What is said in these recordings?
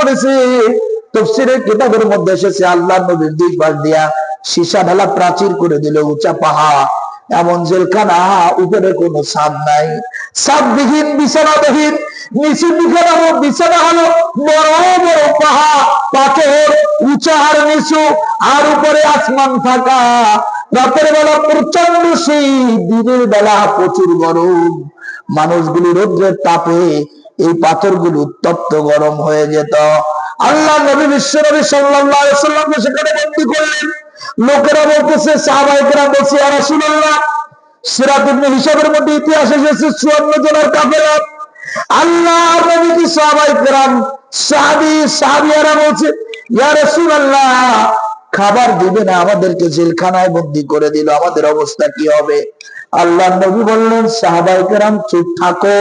করেছে। তফসিরের কিতাবের মধ্যে এসেছে, আল্লাহ নবীর দুই পাশ দিয়া সীসা ঢালা প্রাচীর করে দিল উঁচা পাহাড়, এমন জেলখানা, উপরে কোনো ছাদ নাই। ছাদবিহীন বিছানাবিহীন প্রচণ্ড শীত, দিনের বেলা প্রচুর গরম। মানুষগুলি রোদ্রের তাপে এই পাথরগুলো উত্তপ্ত গরম হয়ে যেত। আল্লাহ নবী বিশ্ব নবী সেখানে বন্দী করলেন। লোকেরা বলতেছে সাহাবাহিকরা বলছে আর রাসূলুল্লাহ হিসাবের মধ্যে ইতিহাস এসেছে 54 জনের আল্লাহ নবী কি সাহাবিয়ারা বলছে খাবার দিবে না, আমাদেরকে জেলখানায় বন্দি করে দিল, আমাদের অবস্থা কি হবে? আল্লাহ নবী বললেন সাহাবাইকেরাম চুপ থাকো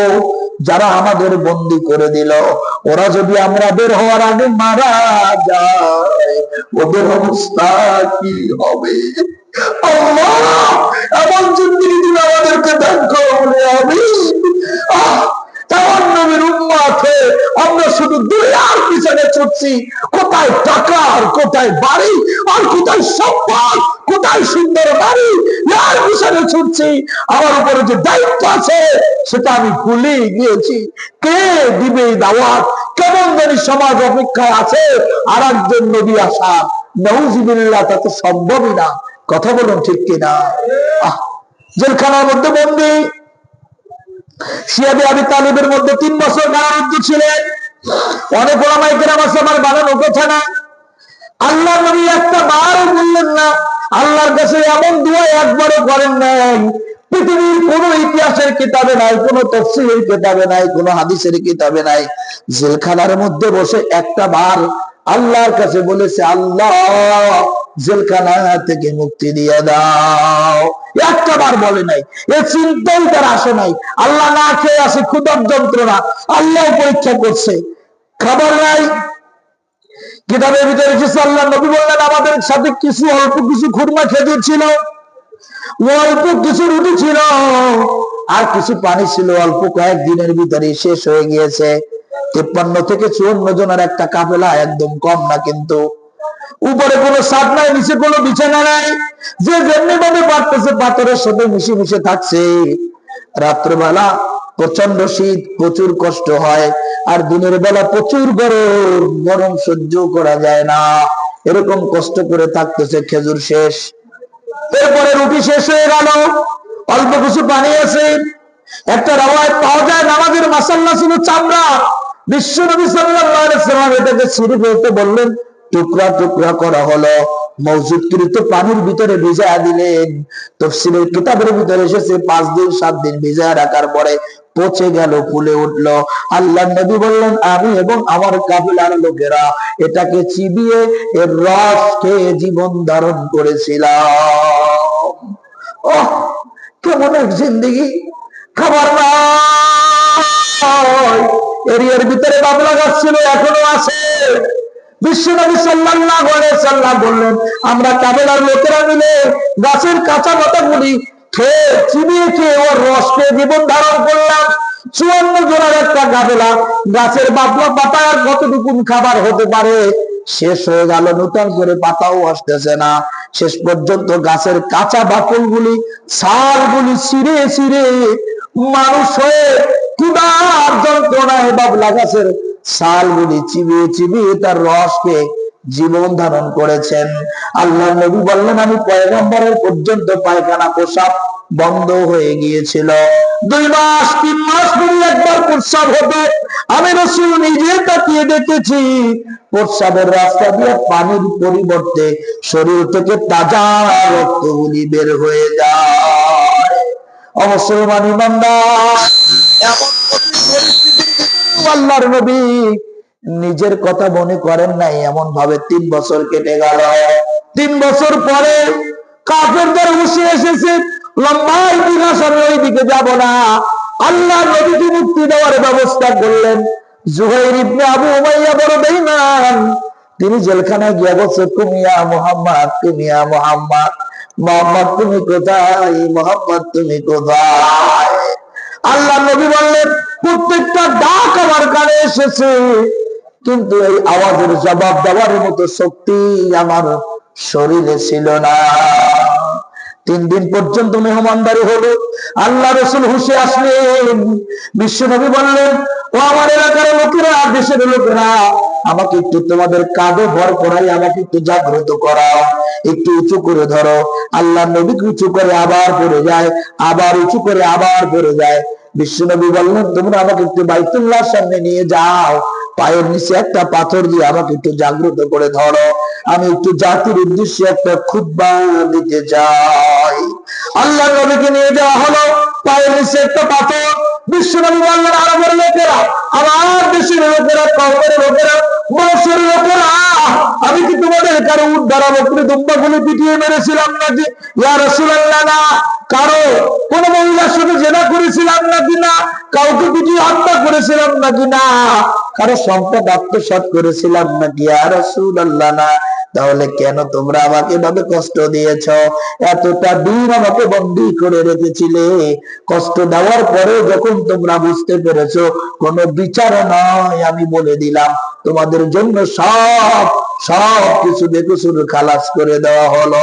যারা আমাদের বন্দি করে দিল, ওরা যদি আমরা বের হওয়ার আগে মারা যায়, ওদের অবস্থা কি হবে? এমন তুমি আমাদেরকে আমি আমরা শুধু দুনিয়ার পিছনে কোথায় টাকা আর কোথায় বাড়ি, আর কোথায় সম্পদ, কোথায় সুন্দর বাড়ি? ছুটছি, আমার উপরে যে দায়িত্ব আছে, সেটা আমি ভুলে গিয়েছি। কে দিবে দাওয়াত? কেমন জানি সমাজ অপেক্ষায় আছে আর একজন নবী আসা। নৌজিবিল্লাহ তা তো সম্ভবই না। কথা বলুন ঠিক কিনা? জেলখানার মধ্যে বন্দী। শিয়াবি আবি তালিবের মধ্যে তিন বছর কারারুদ্ধ ছিলেন। অনেক ওলামাই কেরাম আছে, আমার বানানো কথা না আল্লাহ নবী একটা বারও বললেন না আল্লাহর কাছে এমন দোয়া একবারও করেন নাই। পৃথিবীর কোন ইতিহাসের কিতাবে নাই, কোন তফসিলের কিতাবে নাই, কোন হাদিসের কিতাবে নাই। জেলখানার মধ্যে বসে একটা বার আল্লাহর কাছে বলেছে, আল্লাহ, জেলখানা থেকে মুক্তি দিয়ে দাও। একটা বার বলে নাই। এ চিন্তাই তার আসে নাই। আল্লাহ না খেয়ে আসে ক্ষুদার যন্ত্রণা। আল্লাহ পরীক্ষা করছে। খাবার নাই কিতাবের ভিতরে এসেছে আল্লাহ নবী বললেন, আমাদের সাথে কিছু অল্প কিছু খুরমা খেজুর ছিল, অল্প কিছু রুটি ছিল, আর কিছু পানি ছিল। অল্প কয়েক দিনের ভিতরে শেষ হয়ে গিয়েছে। তেপ্পান্ন থেকে চুয়ান্ন জনের একটা কাপেলা একদম কম না, কিন্তু উপরে কোনো সাপ নাই, নিচে কোনো বিছানা নাই। যে যেমনি ভাবে পারতেছে, পাথরের সাথে মিশে মিশে থাকছে। রাত্রবেলা প্রচণ্ড শীত, প্রচুর কষ্ট হয়, আর দিনের বেলা প্রচুর গরম গরম সহ্য করা যায় না। এরকম কষ্ট করে থাকতেছে খেজুর শেষ। এরপরে রুটি শেষ হয়ে গেল। অল্প কিছু পানি আছে। একটা রাওয়ায় পাওয়া যায়, নামাজের মাসাল্লা ছিল চামড়া। বিশ্ব নবী সাল্লাম এটাকে ছিঁড়ে ফেলতে বললেন, টুকরা টুকরা করা হলো। মসজিদ মসজিদকৃত পানির ভিতরে ভিজা দিলেন। তফসিলের কিতাবের ভিতরে এসেছে, পাঁচ দিন, সাত দিন ভিজা রাখার পরে পচে গেল, ফুলে উঠল। আল্লাহ নবী বললেন, আমি এবং আমার কাবিলার লোকেরা এটাকে চিবিয়ে এর রস খেয়ে জীবন ধারণ করেছিলাম। ওহ, কেমন এক জিন্দিগি। খাবার এরিয়ার ভিতরে বাবলা গাছ ছিল, এখনও আছে। বিশ্বনবী সাল্লাল্লাহু আলাইহি বললেন, আমরা কাবেলার লোকেরা মিলে গাছের কাঁচা পাতাগুলি খেয়ে চিবিয়ে খেয়ে ওর রস খেয়ে জীবন ধারণ করলাম। চুয়ান্ন জনের একটা কাবেলা গাছের বাবলা পাতা আর কতটুকুন খাবার হতে পারে? শেষ হয়ে গেল, নতুন করে পাতাও আসতেছে না। শেষ পর্যন্ত গাছের কাঁচা বাকলগুলি, ছালগুলি ছিঁড়ে ছিঁড়ে মানুষ হয়ে ক্ষুদার যন্ত্রণায় বাবলা গাছের শালগুলি চিবিয়ে চিবিয়ে তার রসকে জীবন ধারণ করেছেন। আল্লাহ নবী বললেন, আমি পয়গম্বরের পর্যন্ত পায়খানা প্রসাব বন্ধ হয়ে গিয়েছিল। দুই মাস, তিন মাস ধরে একবার প্রস্রাব হতো আমি রসুল নিজে তাকিয়ে দেখেছি, প্রস্রাবের রাস্তা দিয়ে পানির পরিবর্তে শরীর থেকে তাজা রক্তগুলি বের হয়ে যায়। অবসরমান ইমানদার, এমন কঠিন পরিস্থিতির আল্লাহর নবী নিজের কথা মনে করেন নাই, এমন ভাবে তিন বছর কেটে গেল। তিন বছর পরে কাফেরদের বসে এসেছে তিনি গিয়ে মোহাম্মদ, তুমি মোহাম্মদ তুমি কোথায়? আল্লাহ নবী বললেন, প্রত্যেকটা ডাক আমার কানে এসেছে। কিন্তু এই আওয়াজের জবাব দেওয়ার মতো শক্তি আমার শরীরে ছিল না। তিন দিন পর্যন্ত মেহমানদারি হলো। আল্লাহ রসুল হুসে আসলেন। বিশ্বনবী বললেন, ও আমার এলাকার লোকেরা, দেশের লোকেরা, আমাকে একটু তোমাদের কাঁধে ভর করাই, আমাকে একটু জাগ্রত করাও। একটু উঁচু করে ধরো। আল্লাহ নবীকে উঁচু করে আবার পড়ে যায়, আবার উঁচু করে আবার পড়ে যায়? বিশ্বনবী বললেন, তোমরা আমাকে একটু বাইতুল্লাহর সামনে নিয়ে যাও। পায়ের নিচে একটা পাথর দিয়ে আমাকে একটু জাগ্রত করে ধরো। আমি একটু জাতির উদ্দেশ্যে একটা খুদ্া দিতে চাই। আল্লাহ নবীকে নিয়ে যাওয়া হলো। পায়ের নিচে একটা পাথর। বিশ্বনবী বললেন লোকেরা, আমার দেশের লোকেরা লোকেরা লোকেরা, আমি কি তোমাদের কারও উদ্ধারা বকরি পিটিয়ে মেরেছিলাম নাকি? ইয়া কারও কোন মহিলার সাথে জেনা করেছিলাম নাকি না? কাউকে পিটিয়ে হত্যা করেছিলাম নাকি না? কারও সম্পদ আত্মসাৎ করেছিলাম নাকি? ইয়া রাসূলুল্লাহ, না। তাহলে কেন তোমরা আমাকে এভাবে কষ্ট দিয়েছ? এতটা দিন আমাকে বন্দি করে রেখেছিলে। কষ্ট দেওয়ার পরে যখন তোমরা বুঝতে পেরেছ, কোনো বিচার নয়, আমি বলে দিলাম, তোমাদের জন্য সব সব কিছু শুরু খালাস করে দেওয়া হলো।